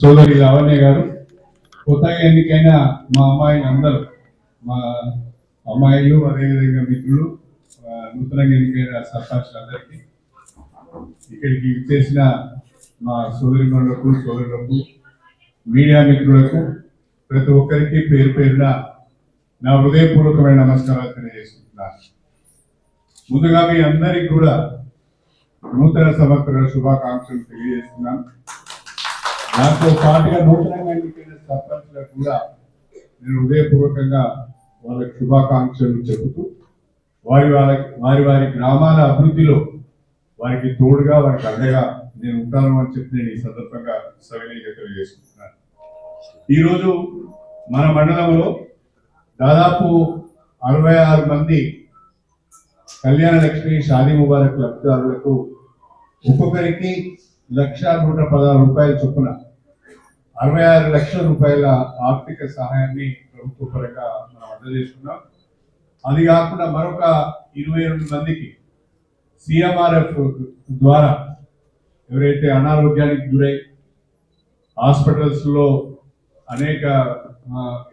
సోదరి లావణ్య గారు కొత్తగా ఎన్నికైన మా అమ్మాయిని అందరూ మా అమ్మాయిలు అదేవిధంగా మిత్రులు నూతనంగా ఎన్నికైన సర్పంచ్లందరికీ ఇక్కడికి చేసిన మా సోదరిమణులకు సోదరులకు మీడియా మిత్రులకు ప్రతి ఒక్కరికి పేరు పేరున నా హృదయపూర్వకమైన నమస్కారాలు తెలియజేస్తున్నాను. ముందుగా మీ అందరికీ కూడా నూతన సంవత్సర శుభాకాంక్షలు తెలియజేస్తున్నాను. దాంతో పాటుగా నూతనంగా ఎన్నికైన సర్పంచ్లకు కూడా నేను హృదయపూర్వకంగా వాళ్ళకి శుభాకాంక్షలు చెబుతూ వారి వారి వారి వారి గ్రామాల అభివృద్ధిలో వారికి తోడుగా వారికి అండగా నేను ఉంటాను అని చెప్పి నేను ఈ సందర్భంగా సవినీయంగా తెలియజేసుకుంటున్నాను. ఈరోజు మన మండలంలో దాదాపు అరవై ఆరు మంది కళ్యాణ లక్ష్మి షాదీ ముబారక్ లబ్ధిదారులకు ఒక్కొక్కరికి లక్ష నూట పదహారు రూపాయల చొప్పున అరవై ఆరు లక్షల రూపాయల ఆర్థిక సహాయాన్ని ప్రభుత్వ పరంగా మనం అందజేసుకున్నాం అది కాకుండా మరొక ఇరవై రెండు మందికి సిఎంఆర్ఎఫ్ ద్వారా ఎవరైతే అనారోగ్యానికి గురై హాస్పిటల్స్లో అనేక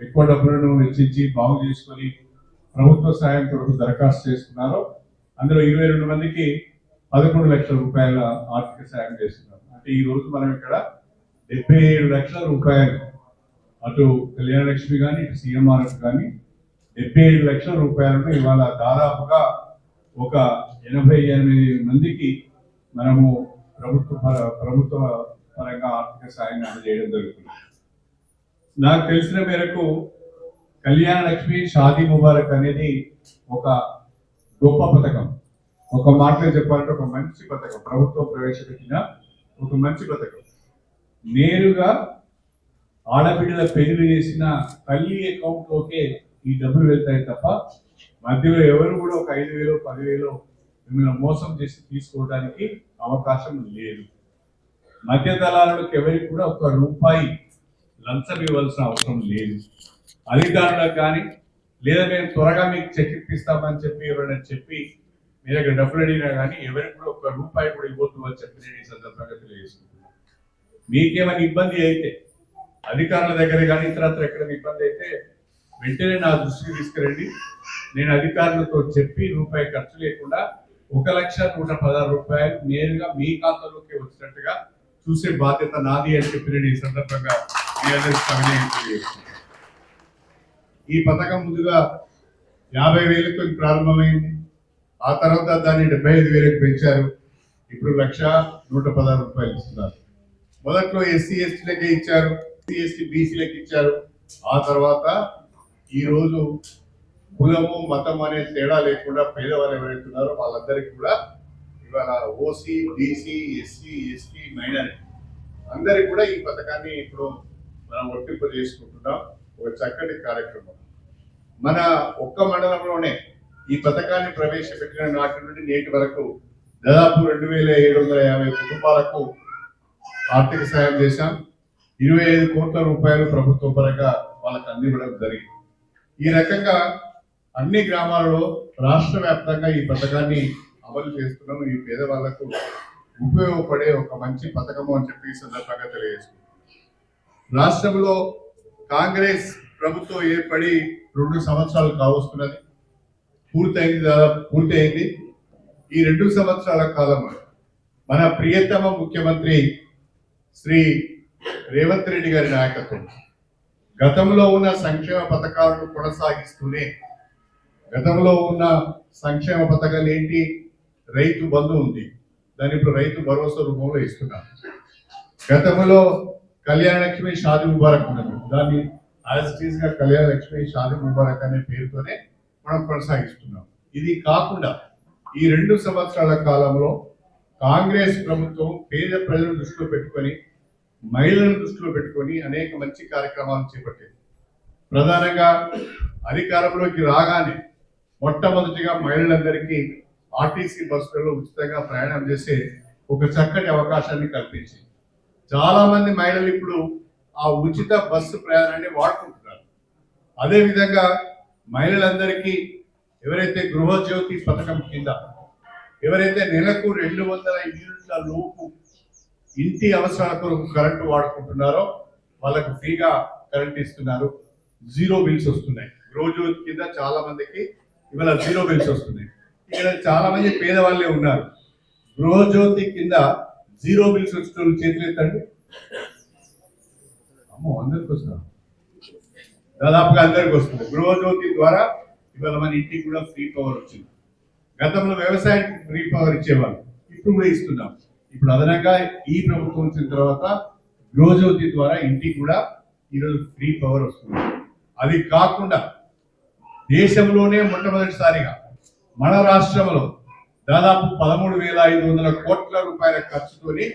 ఎక్కువ డబ్బులను వెచ్చించి బాగు చేసుకొని ప్రభుత్వ సహాయం కొరకు దరఖాస్తు చేసుకున్నారో అందులో ఇరవై రెండు మందికి పదకొండు లక్షల రూపాయల ఆర్థిక సాయం చేస్తున్నాం అంటే ఈ రోజు మనం ఇక్కడ డెబ్బై ఏడు లక్షల రూపాయలు అటు కళ్యాణ లక్ష్మి కానీ ఇటు సీఎంఆర్ఎఫ్ కానీ డెబ్బై ఏడు లక్షల రూపాయలను ఇవాళ దాదాపుగా ఒక ఎనభై ఎనిమిది మందికి మనము ప్రభుత్వ పర- ప్రభుత్వ పరంగా ఆర్థిక సాయం అందజేయడం జరుగుతుంది. నాకు తెలిసిన మేరకు కళ్యాణ లక్ష్మి షాదీ ముబారక్ అనేది ఒక గొప్ప పథకం. ఒక మాటలో చెప్పాలంటే ఒక మంచి పథకం ప్రభుత్వం ప్రవేశపెట్టిన ఒక మంచి పథకం. నేరుగా ఆడబిడ్డల పెళ్ళి చేసిన తల్లి అకౌంట్లోకే ఈ డబ్బులు వెళ్తాయి తప్ప మధ్యలో ఎవరు కూడా ఒక ఐదు వేలు పదివేలు మిమ్మల్ని మోసం చేసి తీసుకోవడానికి అవకాశం లేదు. మధ్య దళాలకు ఎవరికి కూడా ఒక రూపాయి లంచం ఇవ్వాల్సిన అవసరం లేదు. అధికారులకు కానీ లేదా మేము త్వరగా మీకు చెక్ ఇప్పిస్తామని చెప్పి ఎవరైనా చెప్పి మీ దగ్గర డబ్బులు అడిగినా కానీ ఎవరికి కూడా ఒక రూపాయి కూడా ఇవ్వద్దు అని చెప్పి నేను ఈ సందర్భంగా తెలియజేసుకుంటున్నాను మీకేమైనా ఇబ్బంది అయితే అధికారుల దగ్గర కానీ ఇతరత్ర ఎక్కడ ఇబ్బంది అయితే వెంటనే నా దృష్టికి తీసుకురండి. నేను అధికారులతో చెప్పి రూపాయి ఖర్చు లేకుండా ఒక లక్ష నూట పదహారు రూపాయలు నేరుగా మీ ఖాతాలోకి వచ్చినట్టుగా చూసే బాధ్యత నాది అని చెప్పి నేను ఈ సందర్భంగా ఈ పథకం ముందుగా యాభై వేలతో ప్రారంభమైంది. ఆ తర్వాత దాన్ని డెబ్బై ఐదు వేలకు పెంచారు. ఇప్పుడు లక్ష నూట పదహారు రూపాయలు ఇస్తున్నారు. మొదట్లో ఎస్సీ ఎస్టీలకే ఇచ్చారు. ఎస్సీ ఎస్టీ బీసీలకు ఇచ్చారు. ఆ తర్వాత ఈరోజు కులము మతం అనే తేడా లేకుండా పేదవాళ్ళు ఎవరైతే వాళ్ళందరికీ కూడా ఇవాళ OC BC SC ST minority అందరికి కూడా ఈ పథకాన్ని ఇప్పుడు మనం వర్తింపజేసుకుంటున్నాం. ఒక చక్కటి కార్యక్రమం. మన ఒక్క మండలంలోనే ఈ పథకాన్ని ప్రవేశపెట్టిన నాటి నుండి నేటి వరకు దాదాపు రెండు వేల ఏడు వందల యాభై కుటుంబాలకు ఆర్థిక సాయం చేశాం. ఇరవై ఐదు కోట్ల రూపాయలు ప్రభుత్వ పరంగా వాళ్ళకి అందివ్వడం జరిగింది. ఈ రకంగా అన్ని గ్రామాలలో రాష్ట్ర వ్యాప్తంగా ఈ పథకాన్ని అమలు చేస్తున్నాం. ఈ పేదవాళ్ళకు ఉపయోగపడే ఒక మంచి పథకము అని చెప్పి ఈ సందర్భంగా తెలియజేస్తున్నాం. రాష్ట్రంలో కాంగ్రెస్ ప్రభుత్వం ఏర్పడి రెండు సంవత్సరాలు కావస్తున్నది. పూర్తయింది? దాదాపు పూర్తి అయింది ఈ రెండు సంవత్సరాల కాలంలో మన ప్రియతమ ముఖ్యమంత్రి శ్రీ రేవంత్ రెడ్డి గారి నాయకత్వం. గతంలో ఉన్న సంక్షేమ పథకాలను కొనసాగిస్తూనే గతంలో ఉన్న సంక్షేమ పథకాలు ఏంటి? రైతు బంధు ఉంది. దాని ఇప్పుడు రైతు భరోసా రూపంలో ఇస్తున్నాం గతంలో కళ్యాణ లక్ష్మి షాది ముబారక్ ఉన్నది. దాన్ని యాజ్గా కళ్యాణ లక్ష్మి షాది ముబారక్ అనే పేరుతోనే మనం కొనసాగిస్తున్నాం. ఇది కాకుండా ఈ రెండు సంవత్సరాల కాలంలో కాంగ్రెస్ ప్రభుత్వం పేద ప్రజలను దృష్టిలో పెట్టుకొని మహిళలను దృష్టిలో పెట్టుకొని అనేక మంచి కార్యక్రమాలు చేపట్టింది. ప్రధానంగా అధికారంలోకి రాగానే మొట్టమొదటిగా మహిళలందరికీ ఆర్టీసీ బస్సులలో ఉచితంగా ప్రయాణం చేసే ఒక చక్కటి అవకాశాన్ని కల్పించింది. చాలామంది మహిళలు ఇప్పుడు ఆ ఉచిత బస్సు ప్రయాణాన్ని వాడుకుంటున్నారు. అదేవిధంగా మహిళలందరికీ ఎవరైతే గృహజ్యోతి పథకం కింద ఎవరైతే నెలకు రెండు వందల యూనిట్ల లోపు ఇంటి అవసరాల కొరకు కరెంటు వాడుకుంటున్నారో వాళ్ళకు ఫ్రీగా కరెంట్ ఇస్తున్నారు. జీరో బిల్స్ వస్తున్నాయి. గృహజ్యోతి కింద చాలా మందికి ఇవాళ జీరో బిల్స్ వస్తున్నాయి. ఇక్కడ చాలా మంది పేదవాళ్ళే ఉన్నారు. గృహజ్యోతి కింద జీరో బిల్స్ వచ్చిన చేతులు ఎత్తండి అమ్మో అందరికి వస్తున్నారు దాదాపుగా అందరికి వస్తుంది. గృహజ్యోతి ద్వారా ఇవాళ మన ఇంటికి కూడా ఫ్రీ పవర్ వచ్చింది. గతంలో వ్యవసాయానికి ఫ్రీ పవర్ ఇచ్చేవాళ్ళు. ఇప్పుడు కూడా ఇస్తున్నాం. ఇప్పుడు అదనంగా ఈ ప్రభుత్వం వచ్చిన తర్వాత గృహజ్యోతి ద్వారా ఇంటికి కూడా ఈరోజు ఫ్రీ పవర్ వస్తుంది. అది కాకుండా దేశంలోనే మొట్టమొదటిసారిగా మన రాష్ట్రంలో దాదాపు పదమూడు వేల ఐదు వందల కోట్ల రూపాయల ఖర్చుతోని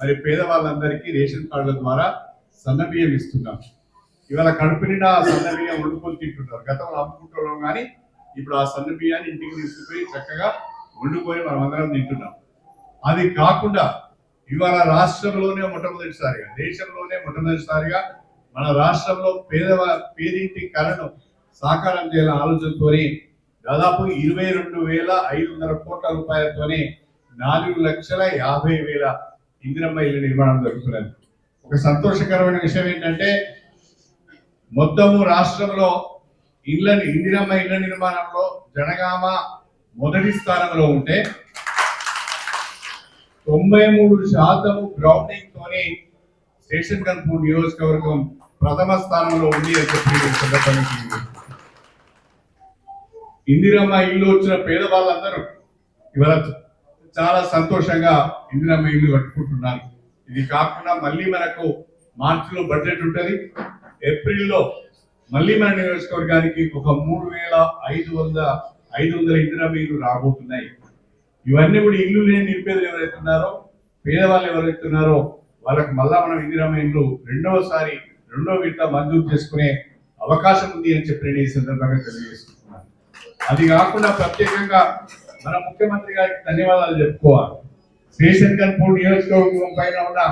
మరి పేదవాళ్ళందరికీ రేషన్ కార్డుల ద్వారా సన్నబియ్యం ఇస్తున్నాం. ఇవాళ కడుపు నిండా ఆ సన్న బియ్యం వండుకొని తింటుంటారు. గతంలో అమ్ముకుంటున్నాం కానీ ఇప్పుడు ఆ సన్న బియ్యాన్ని ఇంటికి తీసుకుపోయి చక్కగా వండుకొని మనం అందరం తింటున్నాం. అది కాకుండా ఇవాళ రాష్ట్రంలోనే మొట్టమొదటిసారిగా దేశంలోనే మొట్టమొదటిసారిగా మన రాష్ట్రంలో పేదవా పేదింటి కళను సాకారం చేయాలనే ఆలోచనతోని దాదాపు ఇరవై రెండు వేల ఐదు వందల కోట్ల రూపాయలతోని నాలుగు లక్షల యాభై వేల ఇందిరమ్మ ఇల్లు నిర్మాణం జరుగుతున్నది. ఒక సంతోషకరమైన విషయం ఏంటంటే మొత్తము రాష్ట్రంలో ఇళ్ళ ఇందిరమ్మ ఇళ్ళ నిర్మాణంలో జనగామ మొదటి స్థానంలో ఉంటే తొంభై మూడు శాతము గ్రౌండింగ్ తోని స్టేషన్ కన్పూర్ నియోజకవర్గం ప్రథమ స్థానంలో ఉంది అని చెప్పి సందర్భానికి ఇందిరమ్మ ఇల్లు వచ్చిన పేదవాళ్ళందరూ ఇవాళ చాలా సంతోషంగా ఇందిరమ్మ ఇల్లు కట్టుకుంటున్నారు. ఇది కాకుండా మళ్ళీ మనకు మార్చిలో బడ్జెట్ ఉంటుంది. ఏప్రిల్లో మళ్ళీ మన నియోజకవర్గానికి ఒక మూడు వేల ఐదు వంద ఐదు వందల ఇందిరమ్మ ఇల్లు రాబోతున్నాయి. ఇవన్నీ కూడా ఇల్లు లేని నిరుపేదలు ఎవరైతే ఉన్నారో పేదవాళ్ళు ఎవరైతే ఉన్నారో వాళ్ళకి మళ్ళా మనం ఇందిరమ్మ రెండవసారి రెండో విడత మంజూరు చేసుకునే అవకాశం ఉంది అని చెప్పి నేను ఈ సందర్భంగా తెలియజేస్తున్నాను. అది కాకుండా ప్రత్యేకంగా మన ముఖ్యమంత్రి గారికి ధన్యవాదాలు చెప్పుకోవాలి. శ్రీశంకర్పూర్ నియోజకవర్గం పైన ఉన్న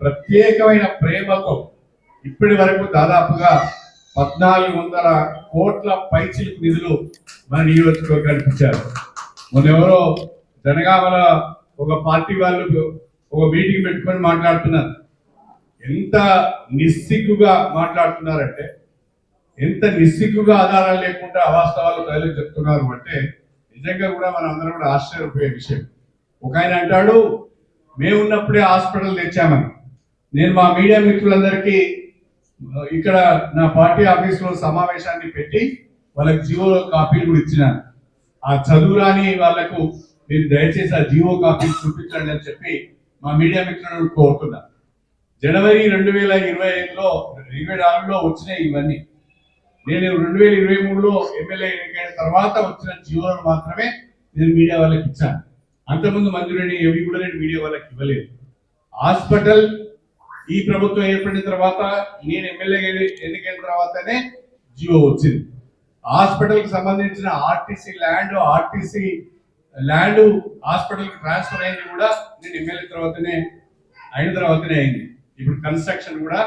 ప్రత్యేకమైన ప్రేమతో ఇప్పటి వరకు దాదాపుగా పద్నాలుగు వందల కోట్ల పైచిలకు నిధులు మన నియోజకవర్గానికి కనిపించారు మొన్న ఎవరో జనగామల ఒక పార్టీ వాళ్ళు ఒక మీటింగ్ పెట్టుకొని మాట్లాడుతున్నారు. ఎంత నిస్సిగ్గుగా మాట్లాడుతున్నారంటే ఎంత నిస్సిగ్గుగా ఆధారాలు లేకుండా అవాస్తవాలు ప్రజలు చెప్తున్నారు అంటే నిజంగా కూడా మనం అందరం కూడా ఆశ్చర్యపోయే విషయం. ఒక ఆయన అంటాడు మేము ఉన్నప్పుడే హాస్పిటల్ తెచ్చామని. నేను మా మీడియా మిత్రులందరికీ ఇక్కడ నా పార్టీ ఆఫీస్లో సమావేశాన్ని పెట్టి వాళ్ళకి జియో కాపీలు కూడా ఇచ్చినాను. ఆ చదువురాని వాళ్ళకు మీరు దయచేసి ఆ జియో కాపీలు చూపించండి అని చెప్పి మా మీడియా మిత్రులను కోరుతున్నా. జనవరి రెండు వేల ఇరవై ఐదులో ఇరవై నాలుగులో వచ్చినాయి ఇవన్నీ. నేను రెండు వేల ఇరవై మూడులో ఎమ్మెల్యే ఎన్నికైన తర్వాత వచ్చిన జియోలను మాత్రమే నేను మీడియా వాళ్ళకి ఇచ్చాను. అంతకుముందు మంజూరైన ఏవి కూడా నేను మీడియా వాళ్ళకి ఇవ్వలేదు. హాస్పిటల్ ఈ ప్రభుత్వం ఏర్పడిన తర్వాత నేను ఎమ్మెల్యే ఎన్నికైన తర్వాతనే జియో వచ్చింది. హాస్పిటల్కి సంబంధించిన ఆర్టీసీ ల్యాండ్ ఆర్టీసీ ల్యాండ్ హాస్పిటల్కి ట్రాన్స్ఫర్ అయింది కూడా నేను ఎమ్మెల్యే తర్వాతనే అయిన తర్వాతనే అయింది. ఇప్పుడు కన్స్ట్రక్షన్ కూడా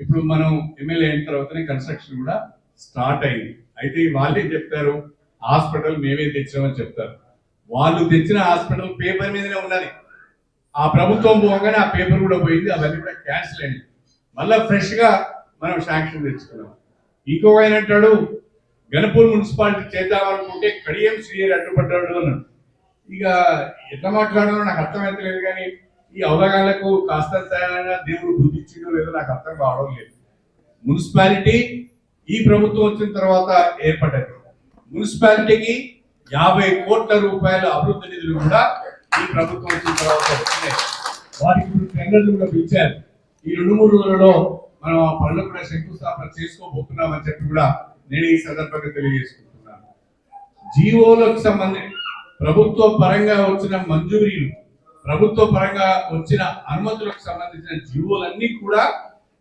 ఇప్పుడు మనం ఎమ్మెల్యే అయిన తర్వాతనే కన్స్ట్రక్షన్ కూడా స్టార్ట్ అయింది. అయితే వాళ్ళే చెప్తారు? హాస్పిటల్ మేమే తెచ్చామని చెప్తారు. వాళ్ళు తెచ్చిన హాస్పిటల్ పేపర్ మీదనే ఉన్నది. ఆ ప్రభుత్వం పోగానే ఆ పేపర్ కూడా పోయింది అవన్నీ కూడా క్యాన్సిల్ అయింది మళ్ళీ ఫ్రెష్గా మనం శాంక్షన్ తెచ్చుకున్నాం. ఇంకొక ఆయన అంటాడు గణపూర్ మున్సిపాలిటీ చేద్దామనుకుంటే కడియం సీనియర్ అడ్డుపడ్డాడు అన్నాడు. ఇక ఎంత మాట్లాడాలో నాకు అర్థమవుతలేదు కానీ ఈ అవగాహనకు కాస్త దేవుడు బుద్ధి లేదో నాకు అర్థం కావడం లేదు. మున్సిపాలిటీ ఈ ప్రభుత్వం వచ్చిన తర్వాత ఏర్పడ్డది. మున్సిపాలిటీకి యాభై కోట్ల రూపాయల అభివృద్ధి నిధులు కూడా ఈ ప్రభుత్వం వచ్చిన తర్వాత వచ్చినాయి వారికి ఇప్పుడు టెండర్లు కూడా పిలిచారు. ఈ రెండు మూడు రోజులలో మనం ఆ పనులు కూడా శంకుస్థాపన చేసుకోబోతున్నామని చెప్పి కూడా నేను ఈ సందర్భంగా తెలియజేసుకుంటున్నాను. జీవోలకు సంబంధించి ప్రభుత్వ పరంగా వచ్చిన మంజూరీలు ప్రభుత్వ పరంగా వచ్చిన అనుమతులకు సంబంధించిన జీవోలన్నీ కూడా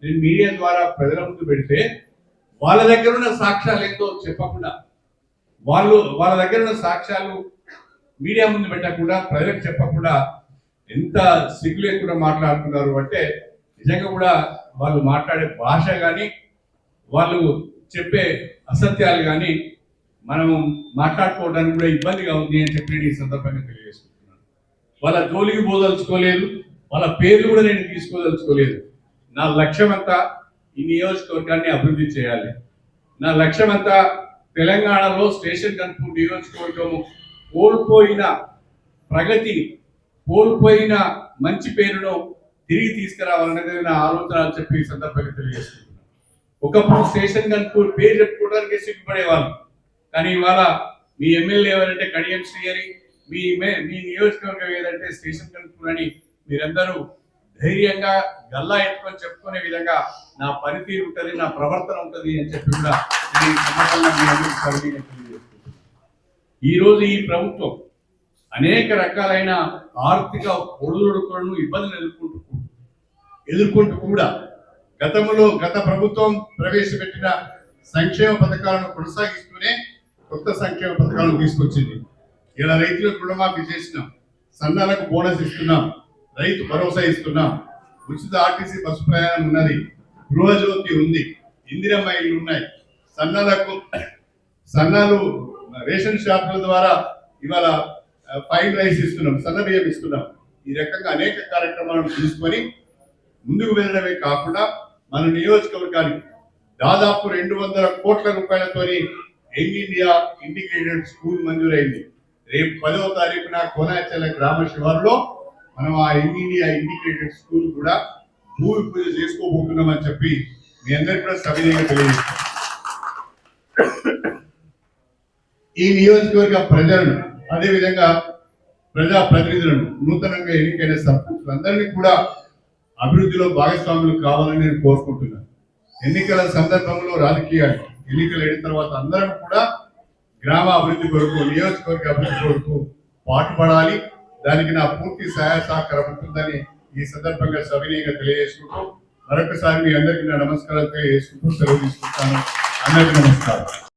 నేను మీడియా ద్వారా ప్రజల ముందు పెడితే వాళ్ళ దగ్గర ఉన్న సాక్ష్యాలు ఏంటో చెప్పకుండా వాళ్ళు వాళ్ళ దగ్గర ఉన్న సాక్ష్యాలు మీడియా ముందు పెట్టకుండా ప్రజలకు చెప్పకుండా ఎంత సిగ్గు లేకుండా మాట్లాడుతున్నారు అంటే నిజంగా కూడా వాళ్ళు మాట్లాడే భాష కానీ వాళ్ళు చెప్పే అసత్యాలు కానీ మనం మాట్లాడుకోవడానికి కూడా ఇబ్బందిగా ఉంది అని చెప్పి నేను ఈ సందర్భంగా తెలియజేసుకుంటున్నాను. వాళ్ళ జోలికి పోదలుచుకోలేదు వాళ్ళ పేర్లు కూడా నేను తీసుకోదలుచుకోలేదు. నా లక్ష్యం అంతా ఈ నియోజకవర్గాన్ని అభివృద్ధి చేయాలి. నా లక్ష్యం అంతా తెలంగాణలో స్టేషన్ కన్పూర్ నియోజకవర్గము కోల్పోయిన ప్రగతిని కోల్పోయిన మంచి పేరును తిరిగి తీసుకురావాలనేది నా ఆలోచన అని చెప్పి ఈ సందర్భంగా తెలియజేస్తున్నాను. ఒకప్పుడు స్టేషన్ కనుక పేరు చెప్పుకోవడానికి సిగ్గుపడేవాళ్ళు. కానీ ఇవాళ మీ ఎమ్మెల్యే ఎవరంటే కడియం శ్రీహరి మీ మే- మీ నియోజకవర్గం ఏదంటే స్టేషన్ కన్పూర్ అని మీరందరూ ధైర్యంగా గల్లా ఎత్తుకొని చెప్పుకునే విధంగా నా పనితీరు ఉంటుంది నా ప్రవర్తన ఉంటుంది అని చెప్పి కూడా నేను ఈ సందర్భంగా మీ అందరికీ సవినీయంగా తెలియజేస్తున్నాను. ఈరోజు ఈ ప్రభుత్వం అనేక రకాలైన ఆర్థిక ఒడిదుడుకులను ఇబ్బందులు ఎదుర్కొంటూ ఎదుర్కొంటూ కూడా గతంలో గత ప్రభుత్వం ప్రవేశపెట్టిన సంక్షేమ పథకాలను కొనసాగిస్తూనే కొత్త సంక్షేమ పథకాలను తీసుకొచ్చింది. ఇలా రైతులకు రుణమాఫీ చేసినాం. సన్నాలకు బోనస్ ఇస్తున్నాం. రైతు భరోసా ఇస్తున్నాం. ఉచిత ఆర్టీసీ బస్సు ప్రయాణం ఉన్నది. గృహజ్యోతి ఉంది. ఇందిరమ్మ ఇల్లు ఉన్నాయి. సన్నాలకు సన్నాలు రేషన్ షాపుల ద్వారా ఇవాళ ఫైన్ రైస్ ఇస్తున్నాం సన్నబియ్యం ఇస్తున్నాం. ఈ రకంగా అనేక కార్యక్రమాలను తీసుకొని ముందుకు వెళ్ళడమే కాకుండా మన నియోజకవర్గానికి దాదాపు రెండు వందల కోట్ల రూపాయలతోని యంగ్ ఇండియా ఇంటిగ్రేటెడ్ స్కూల్ మంజూరైంది. రేపు పదవ తారీఖున కోనాచల గ్రామ శివారులో మనం ఆ యంగ్ ఇండియా ఇంటిగ్రేటెడ్ స్కూల్ కూడా భూమి పూజ చేసుకోబోతున్నామని చెప్పి మీ అందరికీ కూడా సవినీయంగా తెలియజేస్తాం ఈ నియోజకవర్గ ప్రజలను అదేవిధంగా ప్రజా ప్రతినిధులను నూతనంగా ఎన్నికైన సర్పంచులందరినీ కూడా అభివృద్ధిలో భాగస్వాములు కావాలని నేను కోరుకుంటున్నాను. ఎన్నికల సందర్భంలో రాజకీయాలు ఎన్నికలు అయిన తర్వాత అందరం కూడా గ్రామ అభివృద్ధి కొరకు నియోజకవర్గ అభివృద్ధి కొరకు పాటుపడాలి. దానికి నా పూర్తి సహాయ సహకారం ఉంటుందని ఈ సందర్భంగా సవినీయంగా తెలియజేసుకుంటూ మరొకసారి మీ అందరికీ నా నమస్కారాలు తెలియజేసుకుంటూ సెలవు తీసుకుంటాను. అందరికీ నమస్కారం.